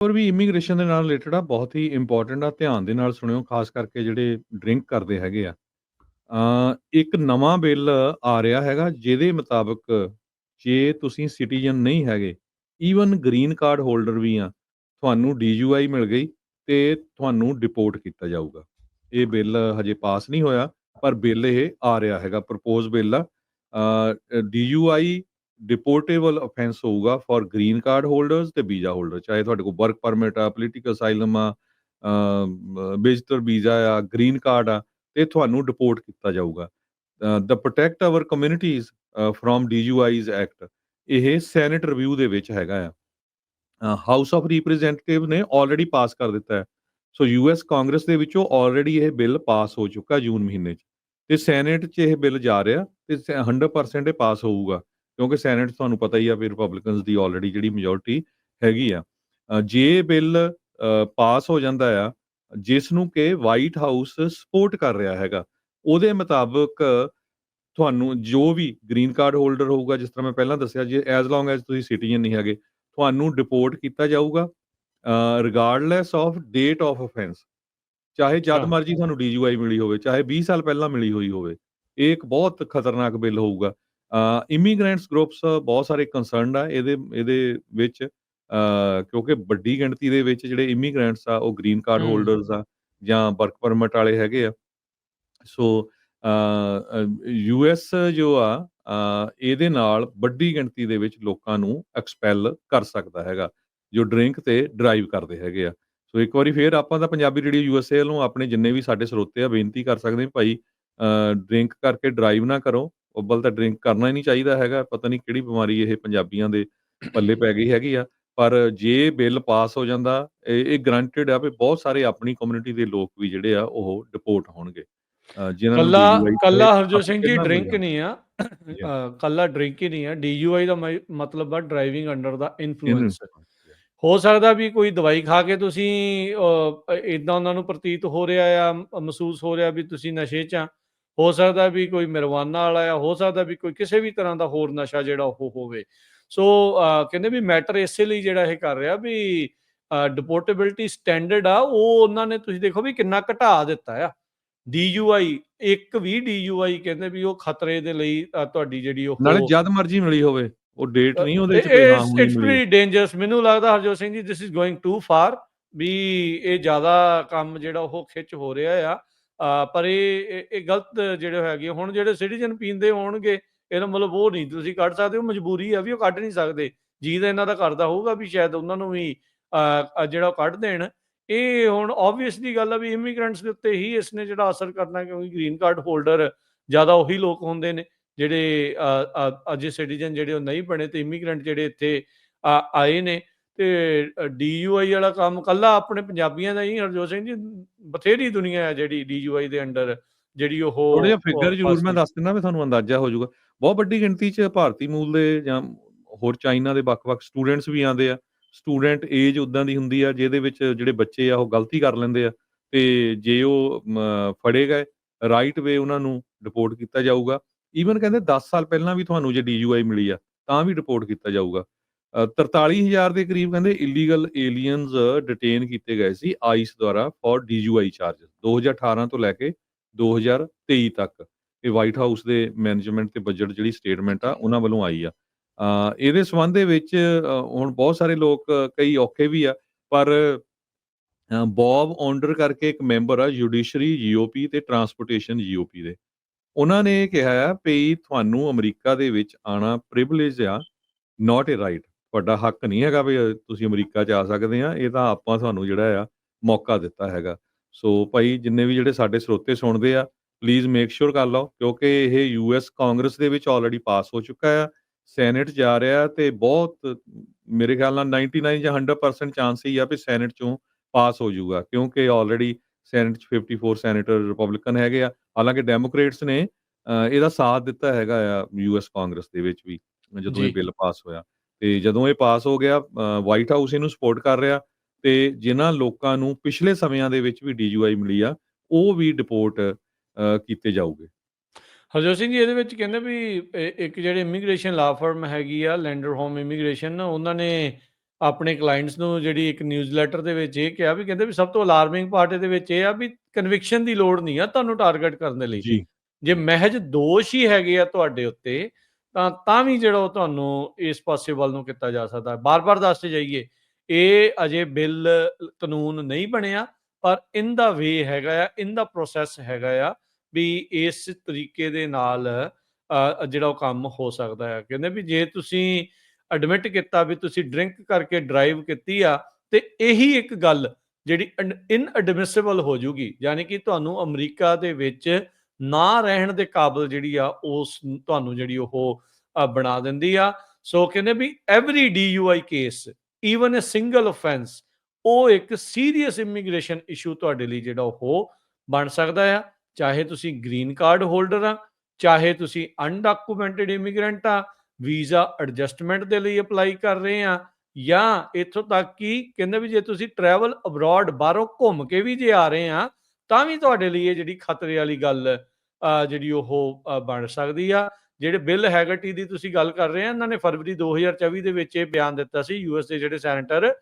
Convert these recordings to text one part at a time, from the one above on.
ਹੋਰ ਵੀ ਇਮੀਗ੍ਰੇਸ਼ਨ ਦੇ ਨਾਲ ਰਿਲੇਟਡ ਆ, ਬਹੁਤ ਹੀ ਇੰਪੋਰਟੈਂਟ ਆ, ਧਿਆਨ ਦੇ ਨਾਲ ਸੁਣਿਓ, ਖਾਸ ਕਰਕੇ ਜਿਹੜੇ ਡਰਿੰਕ ਕਰਦੇ ਹੈਗੇ ਆ। ਅ ਇੱਕ ਨਵਾਂ ਬਿੱਲ ਆ ਰਿਹਾ ਹੈਗਾ, ਜਿਹਦੇ ਮੁਤਾਬਕ ਜੇ ਤੁਸੀਂ ਸਿਟੀਜ਼ਨ ਨਹੀਂ ਹੈਗੇ ਈਵਨ ਗ੍ਰੀਨ ਕਾਰਡ ਹੋਲਡਰ ਵੀ ਆ, ਤੁਹਾਨੂੰ ਡੀਯੂਆਈ ਮਿਲ ਗਈ ਤੇ ਤੁਹਾਨੂੰ ਡਿਪੋਰਟ ਕੀਤਾ ਜਾਊਗਾ। ਇਹ ਬਿੱਲ ਹਜੇ ਪਾਸ ਨਹੀਂ ਹੋਇਆ, ਪਰ ਬਿੱਲ ਇਹ ਆ ਰਿਹਾ ਹੈਗਾ ਪ੍ਰਪੋਜ਼ ਬਿੱਲ ਆ। ਡੀਯੂਆਈ ਡਿਪੋਰਟੇਬਲ ਆਫੈਂਸ ਹੋਊਗਾ ਫॉर ਗ੍ਰੀਨ ਕਾਰਡ ਹੋਲਡਰਸ ਤੇ ਵੀਜ਼ਾ ਹੋਲਡਰ ਚਾਹੇ ਤੁਹਾਡੇ ਕੋਲ ਵਰਕ ਪਰਮਿਟ ਆ ਪੋਲੀਟੀਕਲ ਅਸਾਈਲਮ ਆ ਵਿਜ਼ਟਰ ਵੀਜ਼ਾ ਆ ਗ੍ਰੀਨ ਕਾਰਡ ਆ, ਤੇ ਤੁਹਾਨੂੰ ਡਿਪੋਰਟ ਕੀਤਾ ਜਾਊਗਾ। The protect our communities from DUIs act ਇਹ ਸੈਨੇਟ ਰਿਵਿਊ ਦੇ ਵਿੱਚ ਹੈਗਾ ਆ। ਹਾਊਸ ਆਫ ਰਿਪਰੈਜ਼ੈਂਟੇਟਿਵ ਨੇ ਆਲਰੇਡੀ ਪਾਸ ਕਰ ਦਿੱਤਾ ਹੈ। ਸੋ ਯੂਐਸ ਕਾਂਗਰਸ ਦੇ ਵਿੱਚੋਂ ਆਲਰੇਡੀ ਇਹ ਬਿੱਲ ਪਾਸ ਹੋ ਚੁੱਕਾ ਜੂਨ ਮਹੀਨੇ 'ਚ। ਤੇ ਸੈਨੇਟ 'ਚ ਇਹ ਬਿੱਲ ਜਾ ਰਿਹਾ ਤੇ 100% ਇਹ ਪਾਸ ਹੋਊਗਾ। ਕਿਉਂਕਿ ਸੈਨੇਟ ਤੁਹਾਨੂੰ ਪਤਾ ਹੀ ਆ ਵੀ ਰਿਪਬਲਿਕਨਸ ਦੀ ਆਲਰੇਡੀ ਜਿਹੜੀ ਮੈਜੋਰਟੀ ਹੈਗੀ ਆ। ਜੇ ਬਿੱਲ ਪਾਸ ਹੋ ਜਾਂਦਾ ਆ ਜਿਸ ਨੂੰ ਕਿ ਵਾਈਟ ਹਾਊਸ ਸਪੋਰਟ ਕਰ ਰਿਹਾ ਹੈਗਾ ਉਹਦੇ ਮੁਤਾਬਕ ਤੁਹਾਨੂੰ ਜੋ ਵੀ ਗ੍ਰੀਨ ਕਾਰਡ ਹੋਲਡਰ ਹੋਊਗਾ ਜਿਸ ਤਰ੍ਹਾਂ ਮੈਂ ਪਹਿਲਾਂ ਦੱਸਿਆ ਜੇ ਐਜ਼ ਲੌਂਗ ਐਜ਼ ਤੁਸੀਂ ਸਿਟੀਜ਼ਨ ਨਹੀਂ ਹੈਗੇ ਤੁਹਾਨੂੰ ਡਿਪੋਰਟ ਕੀਤਾ ਜਾਊਗਾ regardless of date of offence ਚਾਹੇ ਜਦ ਮਰਜ਼ੀ ਤੁਹਾਨੂੰ ਡੀਯੂਆਈ ਮਿਲੀ ਹੋਵੇ ਚਾਹੇ 20 ਸਾਲ ਪਹਿਲਾਂ ਮਿਲੀ ਹੋਈ ਹੋਵੇ ਇਹ ਇੱਕ ਬਹੁਤ ਖਤਰਨਾਕ ਬਿੱਲ ਹੋਊਗਾ। ਇਮੀਗ੍ਰੈਂਟਸ ਗਰੁੱਪਸ ਬਹੁਤ ਸਾਰੇ ਕੰਸਰਨਡ ਆ ਇਹਦੇ ਇਹਦੇ ਵਿੱਚ ਕਿਉਂਕਿ ਵੱਡੀ ਗਿਣਤੀ ਦੇ ਵਿੱਚ ਜਿਹੜੇ ਇਮੀਗ੍ਰੈਂਟਸ ਆ ਉਹ ਗ੍ਰੀਨ ਕਾਰਡ ਹੋਲਡਰਸ ਆ ਜਾਂ ਵਰਕ ਪਰਮਿਟ ਵਾਲੇ ਹੈਗੇ ਆ। ਸੋ ਯੂਐਸ ਜੋ ਆ ਇਹਦੇ ਨਾਲ ਵੱਡੀ ਗਿਣਤੀ ਦੇ ਵਿੱਚ ਲੋਕਾਂ ਨੂੰ ਐਕਸਪੈਲ ਕਰ ਸਕਦਾ ਹੈਗਾ ਜੋ ਡਰਿੰਕ ਤੇ ਡਰਾਈਵ ਕਰਦੇ ਹੈਗੇ ਆ। ਸੋ ਇੱਕ ਵਾਰੀ ਫੇਰ ਆਪਾਂ ਤਾਂ ਪੰਜਾਬੀ ਰੇਡੀਓ ਯੂਐਸਏ ਵੱਲੋਂ ਆਪਣੇ ਜਿੰਨੇ ਵੀ ਸਾਡੇ ਸਰੋਤੇ ਆ ਬੇਨਤੀ ਕਰ ਸਕਦੇ ਭਾਈ ਡਰਿੰਕ ਕਰਕੇ ਡਰਾਈਵ ਨਾ ਕਰੋ। ਉੱਬਲ ਤਾਂ ਡਰਿੰਕ ਕਰਨਾ ਹੀ ਨਹੀਂ ਚਾਹੀਦਾ ਹੈਗਾ ਪਤਾ ਨਹੀਂ ਕਿਹੜੀ ਬਿਮਾਰੀ ਇਹ ਪੰਜਾਬੀਆਂ ਦੇ ਪੱਲੇ ਪੈ ਗਈ ਹੈਗੀ ਆ ਪਰ ਜੇ ਬਿੱਲ ਪਾਸ ਹੋ ਜਾਂਦਾ ਇਹ ਗਰੰਟਡ ਆ ਵੀ ਬਹੁਤ ਸਾਰੇ ਆਪਣੀ ਕਮਿਊਨਿਟੀ ਦੇ ਲੋਕ ਵੀ ਜਿਹੜੇ ਆ ਉਹ ਡਿਪੋਰਟ ਹੋਣਗੇ। ਜਿਨ੍ਹਾਂ ਨੂੰ ਕੱਲਾ ਕੱਲਾ ਹਰਜੋਤ ਸਿੰਘ ਜੀ ਡਰਿੰਕ ਨਹੀਂ ਆ ਕੱਲਾ ਡਰਿੰਕ ਹੀ ਨਹੀਂ ਆ ਡੀਯੂਆਈ ਦਾ ਮਤਲਬ ਆ ਡਰਾਈਵਿੰਗ ਅੰਡਰ ਦਾ ਇਨਫਲੂਐਂਸ ਹੋ ਸਕਦਾ ਵੀ ਕੋਈ ਦਵਾਈ ਖਾ ਕੇ ਤੁਸੀਂ ਇਦਾਂ ਉਹਨਾਂ ਨੂੰ ਪ੍ਰਤੀਤ ਹੋ ਰਿਹਾ ਆ ਮਹਿਸੂਸ ਹੋ ਰਿਹਾ ਵੀ ਤੁਸੀਂ ਨਸ਼ੇ 'ਚ ਆ ਹੋ ਸਕਦਾ ਵੀ ਕੋਈ ਮਰਵਾਨਾ ਵਾਲਾ ਆ ਹੋ ਸਕਦਾ ਵੀ ਕੋਈ ਕਿਸੇ ਵੀ ਤਰ੍ਹਾਂ ਦਾ ਹੋਰ ਨਸ਼ਾ ਜਿਹੜਾ ਉਹ ਹੋਵੇ। ਸੋ ਕਹਿੰਦੇ ਵੀ ਮੈਟਰ ਇਸੇ ਲਈ ਜਿਹੜਾ ਇਹ ਕਰ ਰਿਹਾ ਵੀ ਡਿਪੋਰਟੇਬਿਲਟੀ ਸਟੈਂਡਰਡ ਆ ਉਹ ਉਹਨਾਂ ਨੇ ਤੁਸੀਂ ਦੇਖੋ ਵੀ ਕਿੰਨਾ ਘਟਾ ਦਿੱਤਾ ਆ। ਡੀਯੂਆਈ ਇੱਕ ਵੀ ਡੀਯੂਆਈ ਕਹਿੰਦੇ ਵੀ ਉਹ ਖਤਰੇ ਦੇ ਲਈ ਤੁਹਾਡੀ ਜਿਹੜੀ ਉਹ ਨਾਲੇ ਜਦ ਮਰਜ਼ੀ ਮਿਲੀ ਹੋਵੇ ਉਹ ਡੇਟ ਨਹੀਂ ਉਹਦੇ ਚ ਇਟਸ ਵੈਰੀ ਡੇਂਜਰਸ ਮੈਨੂੰ ਲੱਗਦਾ Harjot Singh ji this is going to for ਵੀ ਇਹ ਜ਼ਿਆਦਾ ਕੰਮ ਜਿਹੜਾ ਉਹ ਖਿੱਚ ਹੋ ਰਿਹਾ ਆ। ਪਰ ਇਹ ਇਹ ਗਲਤ ਜਿਹੜੇ ਹੈਗੇ ਹੁਣ ਜਿਹੜੇ ਸਿਟੀਜ਼ਨ ਪੀਂਦੇ ਹੋਣਗੇ, ਇਹਦਾ ਮਤਲਬ ਉਹ ਨਹੀਂ, ਤੁਸੀਂ ਕੱਢ ਸਕਦੇ ਉਹ ਮਜਬੂਰੀ ਆ ਵੀ ਉਹ ਕੱਢ ਨਹੀਂ ਸਕਦੇ। ਜੀ ਦਾ ਇਹਨਾਂ ਦਾ ਕਰਦਾ ਹੋਊਗਾ ਵੀ ਸ਼ਾਇਦ ਉਹਨਾਂ ਨੂੰ ਵੀ ਜਿਹੜਾ ਕੱਢ ਦੇਣ। ਇਹ ਹੁਣ ਆਬਵੀਅਸਲੀ ਗੱਲ ਆ ਵੀ ਇਮੀਗ੍ਰੈਂਟਸ ਦੇ ਉੱਤੇ ਹੀ ਇਸ ਨੇ ਜਿਹੜਾ ਅਸਰ ਕਰਨਾ ਕਿਉਂਕਿ ਗ੍ਰੀਨ ਕਾਰਡ ਹੋਲਡਰ ਜ਼ਿਆਦਾ ਉਹੀ ਲੋਕ ਹੁੰਦੇ ਨੇ, ਜਿਹੜੇ ਅਜੇ ਸਿਟੀਜ਼ਨ ਜਿਹੜੇ ਉਹ ਨਹੀਂ ਬਣੇ ਤੇ ਇਮੀਗ੍ਰੈਂਟ ਜਿਹੜੇ ਇੱਥੇ ਆਏ ਨੇ। ਤੇ ਡੀਯੂਆਈ ਵਾਲਾ ਕੰਮ ਕੱਲਾ ਆਪਣੇ ਪੰਜਾਬੀਆਂ ਦਾ ਹੀ ਹਰਜੋਤ ਸਿੰਘ ਜੀ ਬਥੇਰੀ ਦੁਨੀਆ ਹੈ ਜਿਹੜੀ ਡੀਯੂਆਈ ਦੇ ਅੰਡਰ ਜਿਹੜੀ ਉਹ ਥੋੜਾ ਜਿਹਾ ਫਿਗਰ ਜ਼ਰੂਰ ਮੈਂ ਦੱਸ ਦਿੰਦਾ ਵੀ ਤੁਹਾਨੂੰ ਅੰਦਾਜ਼ਾ ਹੋ ਜਾਊਗਾ। ਬਹੁਤ ਵੱਡੀ ਗਿਣਤੀ 'ਚ ਭਾਰਤੀ ਮੂਲ ਦੇ ਜਾਂ ਹੋਰ ਚਾਈਨਾ ਦੇ ਵੱਖ-ਵੱਖ ਸਟੂਡੈਂਟਸ ਵੀ ਆਉਂਦੇ ਆ। ਸਟੂਡੈਂਟ ਏਜ ਉਦਾਂ ਦੀ ਹੁੰਦੀ ਆ ਜਿਹਦੇ ਵਿੱਚ ਜਿਹੜੇ ਬੱਚੇ ਆ ਉਹ ਗਲਤੀ ਕਰ ਲੈਂਦੇ ਆ। ਤੇ ਜੇ ਉਹ ਫੜੇ ਗਏ ਰਾਈਟ ਵੇ ਉਹਨਾਂ ਨੂੰ ਰਿਪੋਰਟ ਕੀਤਾ ਜਾਊਗਾ। ਈਵਨ ਕਹਿੰਦੇ 10 ਸਾਲ ਪਹਿਲਾਂ ਵੀ ਤੁਹਾਨੂੰ ਜੇ ਡੀਯੂਆਈ ਮਿਲੀ ਆ ਤਾਂ ਵੀ ਰਿਪੋਰਟ ਕੀਤਾ ਜਾਊਗਾ। 43000 ਦੇ ਕਰੀਬ ਕਹਿੰਦੇ ਇਲੀਗਲ ਏਲੀਅਨਸ ਡਿਟੇਨ ਕੀਤੇ ਗਏ ਸੀ ਆਈਸ ਦੁਆਰਾ ਫॉर ਡੀਯੂਆਈ ਚਾਰजेस 2018 ਤੋਂ ਲੈ ਕੇ 2023 ਤੱਕ। ਇਹ ਵਾਈਟ ਹਾਊਸ ਦੇ ਮੈਨੇਜਮੈਂਟ ਤੇ ਬਜਟ ਜਿਹੜੀ ਸਟੇਟਮੈਂਟ ਆ, ਉਹਨਾਂ ਵੱਲੋਂ ਆਈ ਆ। ਇਹਦੇ ਸਬੰਧ ਦੇ ਵਿੱਚ ਹੁਣ ਬਹੁਤ ਸਾਰੇ ਲੋਕ ਕਈ ਔਖੇ ਵੀ ਆ, ਪਰ ਬੌਬ ਆਉਂਡਰ ਕਰਕੇ ਇੱਕ ਮੈਂਬਰ ਆ ਜੁਡੀਸ਼ਰੀ ਜੀਓਪੀ ਤੇ ਟਰਾਂਸਪੋਰਟੇਸ਼ਨ ਜੀਓਪੀ ਦੇ। ਉਹਨਾਂ ਨੇ ਕਿਹਾ ਆ ਭਈ ਤੁਹਾਨੂੰ ਅਮਰੀਕਾ ਦੇ ਵਿੱਚ ਆਣਾ ਪ੍ਰਿਵਿਲੇਜ ਆ ਨਾਟ ਅ ਰਾਈਟ ਤੁਹਾਡਾ ਹੱਕ ਨਹੀਂ ਹੈਗਾ ਵੀ ਤੁਸੀਂ ਅਮਰੀਕਾ 'ਚ ਆ ਸਕਦੇ ਆ ਇਹ ਤਾਂ ਆਪਾਂ ਤੁਹਾਨੂੰ ਜਿਹੜਾ ਆ ਮੌਕਾ ਦਿੱਤਾ ਹੈਗਾ। ਸੋ ਭਾਈ ਜਿੰਨੇ ਵੀ ਜਿਹੜੇ ਸਾਡੇ ਸਰੋਤੇ ਸੁਣਦੇ ਆ ਪਲੀਜ਼ ਮੇਕ ਸ਼ੋਰ ਕਰ ਲਓ ਕਿਉਂਕਿ ਇਹ ਯੂਐਸ ਕਾਂਗਰਸ ਦੇ ਵਿੱਚ ਆਲਰੇਡੀ ਪਾਸ ਹੋ ਚੁੱਕਾ ਆ ਸੈਨੇਟ ਜਾ ਰਿਹਾ ਤੇ ਬਹੁਤ ਮੇਰੇ ਖਿਆਲ ਨਾਲ 99 ਜਾਂ 100% ਚਾਂਸ ਹੀ ਆ ਵੀ ਸੈਨੇਟ ਚੋਂ ਪਾਸ ਹੋ ਜਾਊਗਾ ਕਿਉਂਕਿ ਆਲਰੇਡੀ ਸੈਨੇਟ 'ਚ 54 ਸੈਨੇਟਰ ਰਿਪਬਲਿਕਨ ਹੈਗੇ ਆ ਹਾਲਾਂਕਿ ਡੈਮੋਕ੍ਰੇਟਸ ਨੇ ਇਹਦਾ ਸਾਥ ਦਿੱਤਾ ਹੈਗਾ ਆ ਯੂਐਸ ਕਾਂਗਰਸ ਦੇ ਵਿੱਚ ਵੀ ਜਦੋਂ ਇਹ ਬਿੱਲ ਪਾਸ ਹੋਇਆ। ਤੇ ਜਦੋਂ ਇਹ ਪਾਸ ਹੋ ਗਿਆ ਵਾਈਟ ਹਾਊਸ ਇਹਨੂੰ ਸਪੋਰਟ ਕਰ ਰਿਹਾ ਤੇ ਜਿਨ੍ਹਾਂ ਲੋਕਾਂ ਨੂੰ ਪਿਛਲੇ ਸਮਿਆਂ ਦੇ ਵਿੱਚ ਵੀ ਡੀਯੂਆਈ ਮਿਲੀ ਆ ਉਹ ਵੀ ਡਿਪੋਰਟ ਕੀਤੇ ਜਾਊਗੇ। ਹਰਜੋਤ ਸਿੰਘ ਜੀ ਇਹਦੇ ਵਿੱਚ ਕਹਿੰਦੇ ਵੀ ਇੱਕ ਜਿਹੜੇ ਇਮੀਗ੍ਰੇਸ਼ਨ ਲਾ ਫਰਮ ਹੈਗੀ ਆ ਲੈਂਡਰ ਹੋਮ ਇਮੀਗ੍ਰੇਸ਼ਨ ਉਹਨਾਂ ਨੇ ਆਪਣੇ ਕਲਾਇੰਟਸ ਨੂੰ ਜਿਹੜੀ ਇੱਕ ਨਿਊਜ਼ਲੈਟਰ ਦੇ ਵਿੱਚ ਇਹ ਕਿਹਾ ਵੀ ਕਹਿੰਦੇ ਵੀ ਸਭ ਤੋਂ ਅਲਾਰਮਿੰਗ ਪਾਰਟ ਇਹਦੇ ਵਿੱਚ ਇਹ ਆ ਵੀ ਕਨਵਿਕਸ਼ਨ ਦੀ ਲੋੜ ਨਹੀਂ ਆ ਤੁਹਾਨੂੰ ਟਾਰਗੇਟ ਕਰਨ ਦੇ ਲਈ। ਜੀ। ਜੇ ਮਹਿਜ ਦੋਸ਼ ਹੀ ਹੈਗੇ ਆ ਤੁਹਾਡੇ ਉੱਤੇ ਤਾਂ ਤਾਂ ਵੀ ਜਿਹੜਾ ਉਹ ਤੁਹਾਨੂੰ ਇਸ ਪਾਸੇ ਵੱਲ ਨੂੰ ਕੀਤਾ ਜਾ ਸਕਦਾ। ਬਾਰ-ਬਾਰ ਦੱਸਦੇ ਜਾਈਏ, ਇਹ ਅਜੇ ਬਿੱਲ ਕਾਨੂੰਨ ਨਹੀਂ ਬਣਿਆ, ਪਰ ਇਹਦਾ ਵੇ ਹੈਗਾ ਆ ਇਨ ਦਾ ਪ੍ਰੋਸੈਸ ਹੈਗਾ ਆ ਵੀ ਇਸ ਤਰੀਕੇ ਦੇ ਨਾਲ ਜਿਹੜਾ ਉਹ ਕੰਮ ਹੋ ਸਕਦਾ ਹੈ ਕਹਿੰਦੇ ਵੀ ਜੇ ਤੁਸੀਂ ਐਡਮਿਟ ਕੀਤਾ ਵੀ ਤੁਸੀਂ ਡਰਿੰਕ ਕਰਕੇ ਡਰਾਈਵ ਕੀਤੀ ਆ, ਤੇ ਇਹੀ ਇੱਕ ਗੱਲ ਜਿਹੜੀ ਇਨਐਡਮਿਸਿਬਲ ਹੋ ਜੂਗੀ। ਯਾਨੀ ਕਿ ਤੁਹਾਨੂੰ ਅਮਰੀਕਾ ਦੇ ਵਿੱਚ ਨਾ ਰਹਿਣ ਦੇ ਕਾਬਿਲ ਜਿਹੜੀ ਆ, ਉਸ ਤੁਹਾਨੂੰ ਜਿਹੜੀ ਉਹ ਬਣਾ ਦਿੰਦੀ ਆ। ਸੋ ਕਹਿੰਦੇ ਵੀ every DUI case even a single offence ਉਹ ਇੱਕ ਸੀਰੀਅਸ ਇਮੀਗ੍ਰੇਸ਼ਨ ਇਸ਼ੂ ਤੁਹਾਡੇ ਲਈ ਜਿਹੜਾ ਉਹ ਬਣ ਸਕਦਾ ਆ। ਚਾਹੇ ਤੁਸੀਂ ਗ੍ਰੀਨ ਕਾਰਡ ਹੋਲਡਰ ਆ, ਚਾਹੇ ਤੁਸੀਂ ਅਨਡਾਕੂਮੈਂਟਡ ਇਮੀਗ੍ਰੈਂਟ ਆ ਵੀਜ਼ਾ ਐਡਜਸਟਮੈਂਟ ਦੇ ਲਈ ਅਪਲਾਈ ਕਰ ਰਹੇ ਆ, ਜਾਂ ਇੱਥੋਂ ਤੱਕ ਕਿ ਕਹਿੰਦੇ ਵੀ ਜੇ ਤੁਸੀਂ ਟਰੈਵਲ ਅਬਰੋਡ ਬਾਹਰੋਂ ਘੁੰਮ ਕੇ ਵੀ ਜੇ ਆ ਰਹੇ ਆ, ਤਾਂ ਵੀ ਤੁਹਾਡੇ ਲਈ ਇਹ ਜਿਹੜੀ ਖਤਰੇ ਵਾਲੀ ਗੱਲ ਜਿਹੜੀ ਉਹ ਬਣ ਸਕਦੀ ਆ। ਜਿਹੜੇ ਬਿੱਲ ਹੈਗਰਟੀ ਦੀ ਤੁਸੀਂ ਗੱਲ ਕਰ ਰਹੇ ਆ, ਇਹਨਾਂ ਨੇ ਫਰਵਰੀ 2024 ਦੇ ਵਿੱਚ ਇਹ ਬਿਆਨ ਦਿੱਤਾ ਸੀ ਯੂਐਸ ਦੇ ਜਿਹੜੇ ਸੈਨੇਟਰ।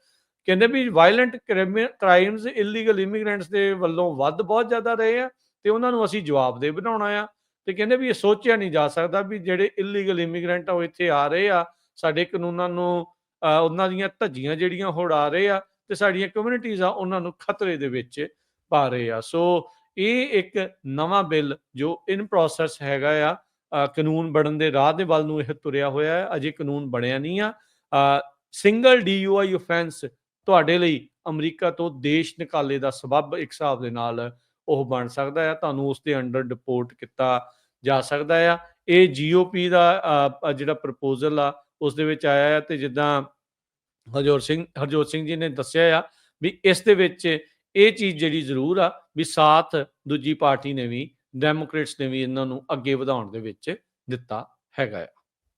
ਕਹਿੰਦੇ ਵੀ ਵਾਇਲੈਂਟ ਕ੍ਰਾਈਮਸ ਇਲੀਗਲ ਇਮੀਗ੍ਰੈਂਟਸ ਦੇ ਵੱਲੋਂ ਵੱਧ ਬਹੁਤ ਜ਼ਿਆਦਾ ਰਹੇ ਆ ਤੇ ਉਹਨਾਂ ਨੂੰ ਅਸੀਂ ਜਵਾਬਦੇਹ ਬਣਾਉਣਾ ਆ। ਤੇ ਕਹਿੰਦੇ ਵੀ ਇਹ ਸੋਚਿਆ ਨਹੀਂ ਜਾ ਸਕਦਾ ਵੀ ਜਿਹੜੇ ਇਲੀਗਲ ਇਮੀਗ੍ਰੈਂਟ ਆ, ਉਹ ਇੱਥੇ ਆ ਰਹੇ ਆ। ਸਾਡੇ ਕਾਨੂੰਨਾਂ ਨੂੰ ਉਹਨਾਂ ਦੀਆਂ ਧੱਜੀਆਂ ਜਿਹੜੀਆਂ ਉਡਾ ਰਹੇ ਆ ਤੇ ਸਾਡੀਆਂ ਕਮਿਊਨਿਟੀਆਂ ਆ, ਉਹਨਾਂ ਨੂੰ ਖਤਰੇ ਦੇ ਵਿੱਚ ਪਾ ਰਹੇ ਆ। ਸੋ ਇਹ ਇੱਕ ਨਵਾਂ ਬਿੱਲ ਜੋ ਇਨ ਪ੍ਰੋਸੈਸ ਹੈਗਾ ਆ ਕਾਨੂੰਨ ਬਣਨ ਦੇ ਰਾਹ ਦੇ ਵੱਲ ਨੂੰ ਇਹ ਤੁਰਿਆ ਹੋਇਆ ਹੈ ਅਜੇ ਕਾਨੂੰਨ ਬਣਿਆ ਨਹੀਂ ਆ। ਸਿੰਗਲ ਡੀਯੂਆਈ ਆਫੈਂਸ ਤੁਹਾਡੇ ਲਈ ਅਮਰੀਕਾ ਤੋਂ ਦੇਸ਼ ਨਿਕਾਲੇ ਦਾ ਸਬਬ ਇੱਕ ਹਿਸਾਬ ਦੇ ਨਾਲ ਉਹ ਬਣ ਸਕਦਾ ਹੈ ਤੁਹਾਨੂੰ ਉਸ ਦੇ ਅੰਡਰ ਡਿਪੋਰਟ ਕੀਤਾ ਜਾ ਸਕਦਾ ਆ। ਇਹ ਜੀਓਪੀ ਦਾ ਅ, ਅ, ਜਿਹੜਾ ਪ੍ਰਪੋਜ਼ਲ ਆ ਉਸ ਦੇ ਵਿੱਚ ਆਇਆ ਹੈ ਤੇ ਜਿੱਦਾਂ ਹਰਜੋਤ ਸਿੰਘ ਹਰਜੋਤ ਸਿੰਘ ਜੀ ਨੇ ਦੱਸਿਆ ਆ ਵੀ ਇਸ ਦੇ ਵਿੱਚ ਇਹ ਚੀਜ਼ ਜਿਹੜੀ ਜ਼ਰੂਰ ਆ ਵੀ ਸਾਥ ਦੂਜੀ ਪਾਰਟੀ ਨੇ ਵੀ ਡੈਮੋਕ੍ਰੇਟਸ ਨੇ ਵੀ ਇਹਨਾਂ ਨੂੰ ਅੱਗੇ ਵਧਾਉਣ ਦੇ ਵਿੱਚ ਦਿੱਤਾ ਹੈਗਾ ਆ।